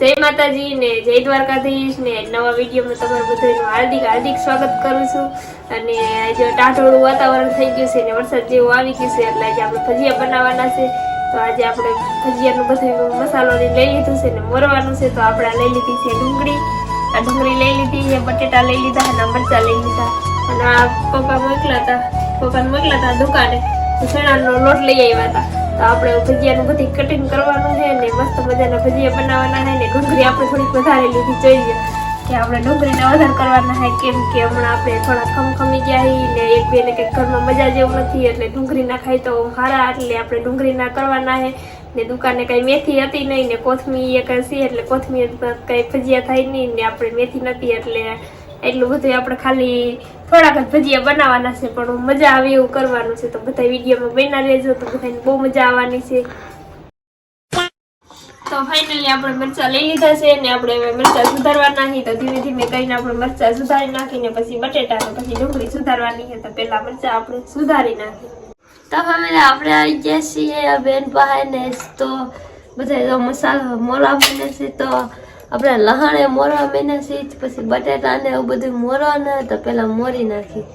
જય માતાજી ને જય દ્વારકાધીશ ને નવા વિડીયોમાં તમારું બધાનું હાર્દિક હાર્દિક સ્વાગત કરું છું. અને આજે ટાઢોળું વાતાવરણ થઈ ગયું છે ને વરસાદ જેવું આવી ગયું છે, એટલે આજે આપણે ભજીયા બનાવવાના છે. તો આજે આપણે ભજીયાનું બધું મસાલો લઈ લીધું છે ને મોરવાનું છે, તો આપણે લઈ લીધી છે ડુંગળી. આ ડુંગળી લઈ લીધી છે, બટેટા લઈ લીધા અને મરચાં લઈ લીધા. અને આ પપ્પા મોકલા હતા પપ્પાને મોકલા હતા દુકાને. તો લોટ લઈ આવ્યા હતા. તો આપણે ભજીયાનું બધી કટિંગ કરવાનું છે ને મસ્ત મજાના ભજીયા બનાવવાના છે ને ડુંગળી આપણે થોડીક વધારે લીધી જોઈએ કે આપણે ડુંગળીને વધારે કરવાના છે, કેમ કે હમણાં આપણે થોડા ખમખમી ગયા છીએ ને એક બેને કંઈક ઘરમાં મજા જેવું નથી એટલે ડુંગળી ના ખાઈ તો સારા એટલે આપણે ડુંગળી ના કરવાના છે ને દુકાને કઈ મેથી હતી નહીં ને કોથમી એક હશે એટલે કોથમીર કઈ ભજીયા થાય નહીં ને આપણે મેથી નથી, એટલે એટલું બધું આપણે ખાલી થોડાક જ ભજીયા બનાવવાના છે, પણ મજા આવે એવું કરવાનું છે. તો બધા વિડીયોમાં બના રહેજો, તો બધાને બહુ મજા આવવાની છે. તો ફાઇનલી આપણે મરચા લઈ લીધા છે અને આપણે હવે મરચા સુધારવાના છે. તો ધીમે ધીમે કરીને આપણે મરચા સુધારી નાખીને પછી બટેટા ને પછી ડુંગળી સુધારવાની છે. તો પેલા મરચા આપણે સુધારી નાખીએ. તો હવે આપણે આવી ગયા છીએ બેન પાસે ને તો બધા મસાલો બને છે. તો આપણે લહાણે મોરવા બન્યા છે, પછી બટેટા ને એવું બધું મોરવાના તો પેલા મોરી નાખી.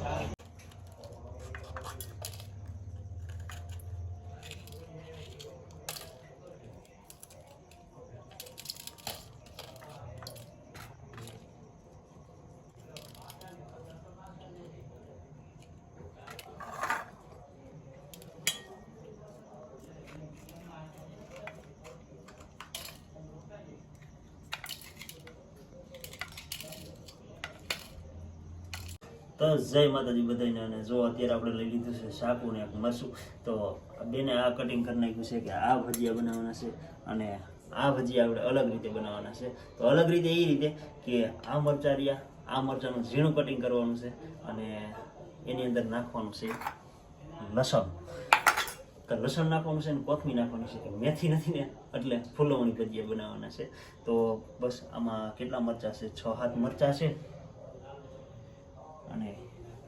તો જય માતાજી બધાને અને જો અત્યારે આપણે લઈ લીધું છે શાકું ને મરચું, તો બેને આ કટિંગ કરી નાખ્યું છે કે આ ભજીયા બનાવવાના છે અને આ ભજીયા આપણે અલગ રીતે બનાવવાના છે. તો અલગ રીતે એ રીતે કે આ મરચાં રહ્યા, આ મરચાંનું ઝીણું કટિંગ કરવાનું છે અને એની અંદર નાખવાનું છે લસણ. તો લસણ નાખવાનું છે ને કોથમી નાખવાની છે. કે મેથી નથી ને, એટલે ફૂલવણી ભજીયા બનાવવાના છે. તો બસ આમાં કેટલા મરચાં છે? છ, સાત મરચાં છે. અને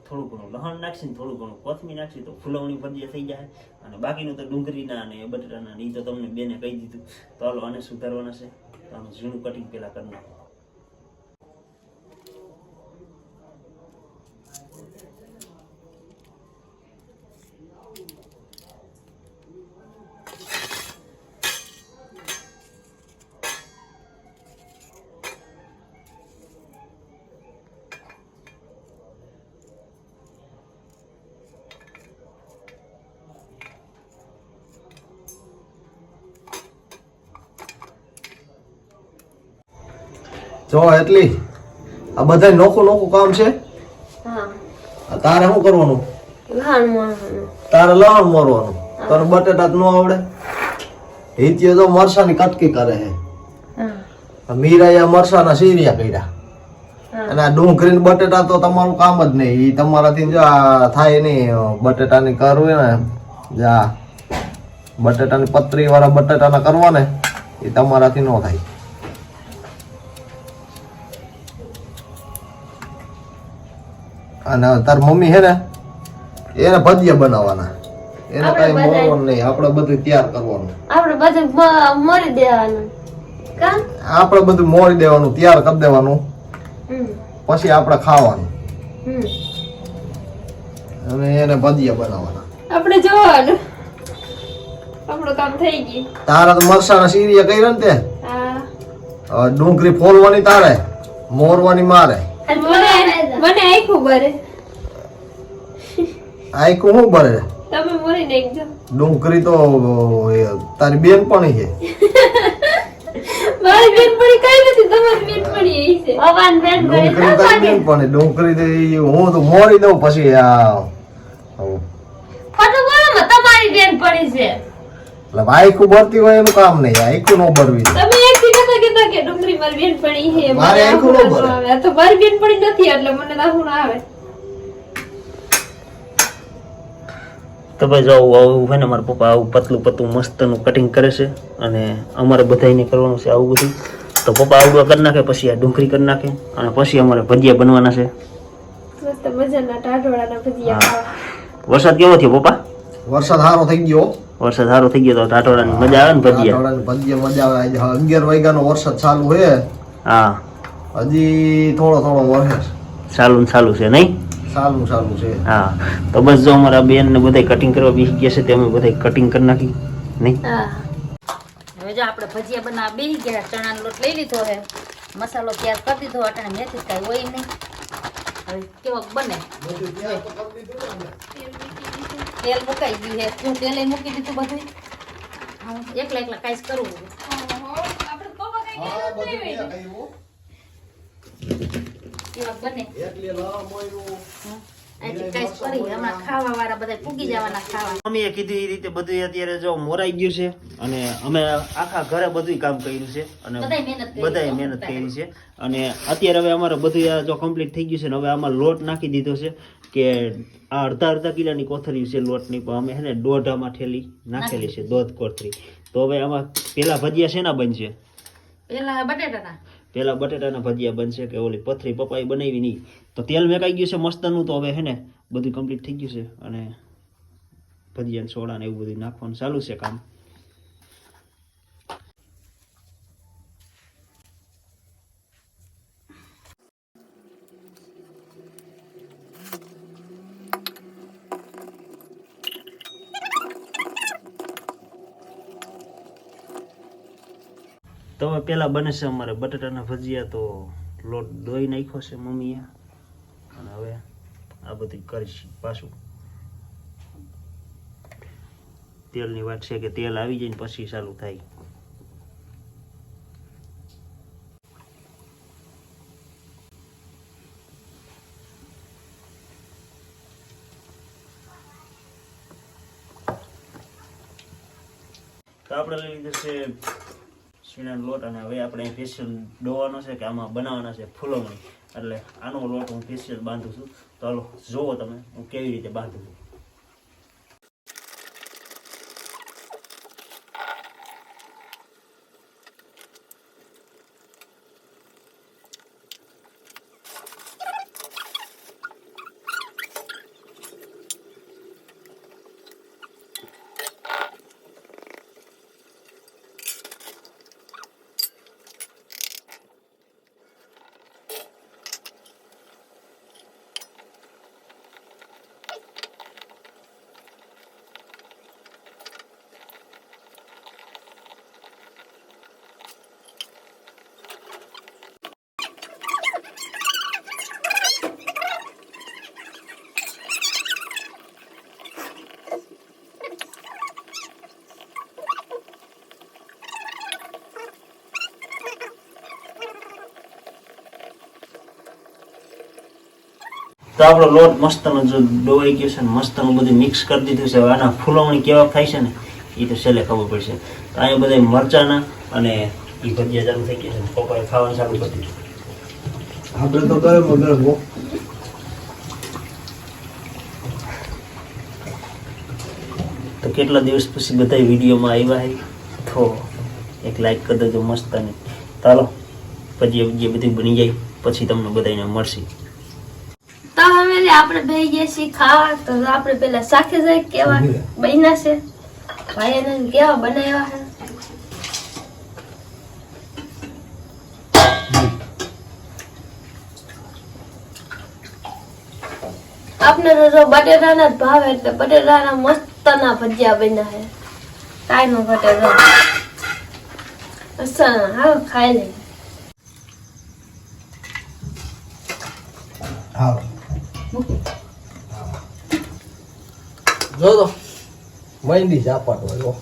થોડું ઘણું લહણ નાખીને, થોડું ઘણું કોથમી નાખી તો ફૂલવણી ભજીયા થઈ જાય. અને બાકીનું તો ડુંગળીના અને બટેટાના એ તો તમને બેને કહી દીધું. તો હાલો આને સુધારવાના છે. તો આનું ઝીણું કટિંગ પહેલાં કરી નાખો. જો એટલી. આ બધા નોખું નોખું કામ છે? તારે શું કરવાનું? તારે લણ મારવાનું. તને બટેટા નો આવડે? હિત્ય તો મરસાની કટકી કરે છે. હા. મીરાએ મરસાના સીરિયા કર્યા. અને આ ડુંગળી બટેટા તો તમારું કામ જ નહીં. ઈ તમારાથી જો આ થાય નહીં. બટેટાની કરવી ને જા. બટેટાની પતરી વાળા બટેટાના કરવા ને એ તમારાથી ન થાય. અને તાર મમ્મી છે ને એને ભજીયા બનાવવાના. એને કઈ મોરવાનું નહીં આપણે બધું તૈયાર કરવાનું. આપણે બધું મોરી દેવાનું. કા? આપણે બધું મોરી દેવાનું તૈયાર કરી દેવાનું. પછી આપણે ખાવાનું. અને એને ભજીયા બનાવવાના. આપણે જોવાનું. આપણું કામ થઈ ગયું. તારા તો મરસાના સીરિયા કર્યા ને તે? ડુંગળી ફોલવાની તારે મોરવાની મારે. મને આખું બરે. આયકું હું બરે? તમે મોરી નાખજો. ડુંગળી તો તારી બેન પણ છે. મારી બેનપણી કઈ નથી તમારી બેનપણી એ છે. અવાન ડુંગળી બેન પણ ડુંગળી તો હું તો મોરી દઉં પછી આ આવું. બોલો માં તમારી બેનપણી છે. એટલે આયકું ભરતી હોય એનું કામ નહીં આયકું નો ભરવી તમે કે ડુંગળી મારી બેનપણી છે મારે આખું ન ભરે. આવે તો મારી બેનપણી નથી એટલે મને તો ના આવે. તો ભાઈ જો આવું આવું હોય ને મારા પપ્પા આવું પતલું પતલું મસ્તનું કટિંગ કરે છે અને અમારે બધાને કરવાનું છે આવું બધું. તો પપ્પા આવડું કરી નાખે પછી આ ડુંગળી કરી નાખે અને પછી અમારે ભજીયા બનવાના છે. મસ્ત મજાના ટાઢોળાના ભજીયા વરસાદ કેવો થયો પપ્પા? વરસાદ સારો થઈ ગયો. વરસાદ સારો થઈ ગયો તો ટાટોળાની મજા આવે ને ભજીયા? ભજીયા મજા આવે. આજે અગિયાર વાગ્યાનો વરસાદ ચાલુ છે. હા. હજી થોડો થોડો વરસે. ચાલુ ને ચાલુ છે નહીં? ચાલુ ચાલુ છે. હા. તો બસ જો અમારા બેન ને બધા કટિંગ કરવા બેસી ગયા છે તે અમે બધા કટિંગ કરી નાખી. નહીં? હવે જો આપણે ભજીયા બનાવવા બેસી ગયા ચણાનો લોટ લઈ લીધો હે મસાલો તૈયાર કરી દીધો અટાણે મેથી કાંઈ હોય નહીં. હવે કેવો બને? તેલ મુકાઈ ગયું છે. તું તેલ મૂકી દીધું બધું હા, એકલા એકલા કાંઈ જ કરવું બને. મમ્મીએ કીધું એ રીતે બધું અત્યારે જો મોરાઈ ગયું છે અને અમે આખા ઘરે બધું કામ કર્યું છે અને બધાય મહેનત કરી. બધાએ મહેનત કરી છે. અને અત્યારે હવે અમારે બધું આ જો કમ્પ્લીટ થઈ ગયું છે ને હવે આમાં લોટ નાખી દીધો છે કે આ અડધા અડધા કિલોની કોથળી છે લોટની પણ અમે છે ને દોઢ આમાં ઠેલી નાખેલી છે દોઢ કોથળી. તો હવે આમાં પેલા ભજીયા શેના બનશે? પેલા બટેટાના. પેલા બટેટાના ભજીયા બનશે કે ઓલી પથરી પપાઈ બનાવી નહીં તો તેલ મેકાઈ ગયું છે મસ્તનું, તો હવે હે ને બધું કમ્પ્લીટ થઈ ગયું છે. અને ભજીયા ને સોડા ને એવું બધું નાખવાનું ચાલુ છે કામ. તો પેલા બને છે અમારે બટાટાના ભજીયા તો લોટ દોઈ નાખ્યો છે મમ્મીએ. અને હવે આ બધું કરીશ પાછું. તેલની વાત છે કે તેલ આવી જાય પછી ચાલુ થાય. આપણે લઈ લીધું છે શીણાનો લોટ અને હવે આપણે ફેશિયલ ડોવાનો છે કે આમાં બનાવવાના છે ફૂલોમાં. એટલે આનો લોટ હું ફેશિયલ બાંધું છું. તો હાલો, જુઓ તમે હું કેવી રીતે બાંધું છું. તો આપણો લોટ મસ્તનો જો ડોવાઈ ગયો છે ને મસ્તનું બધું મિક્સ કરી દીધું છે. આના ફૂલવણી કેવા થાય છે ને એ તો છેલ્લે ખબર પડશે. તો અહીંયા બધા મરચાના અને એ ભજીયા ચાલુ થઈ ગયા છે. પપ્પાએ ખાવાનું ચાલુ કરી દીધું. આપણે તો કરે મગર તો કેટલા દિવસ પછી બધા વિડીયોમાં આવ્યા હે? તો એક લાઈક કરી દેજો મસ્ત અને ચાલો ભજીયા ભજીયા બધું બની જાય. પછી તમને બધાને મળશે. તો હવે આપણે બે ગયા છીએ ખાવા તો આપણે પેલા શાખે જાય કેવા બન્યા છે. ભાઈ એને કેવા બનાવ્યા છે. આપણે તો જો બટેટાના જ ભાવ એટલે બટેટાના મસ્તના ભજીયા બન્યા છે. કાંઈ નો ઘટે જો અસલ હાલો ખાઈ લઈએ. હા જો તો મહેંદી ઝાપટ હોય.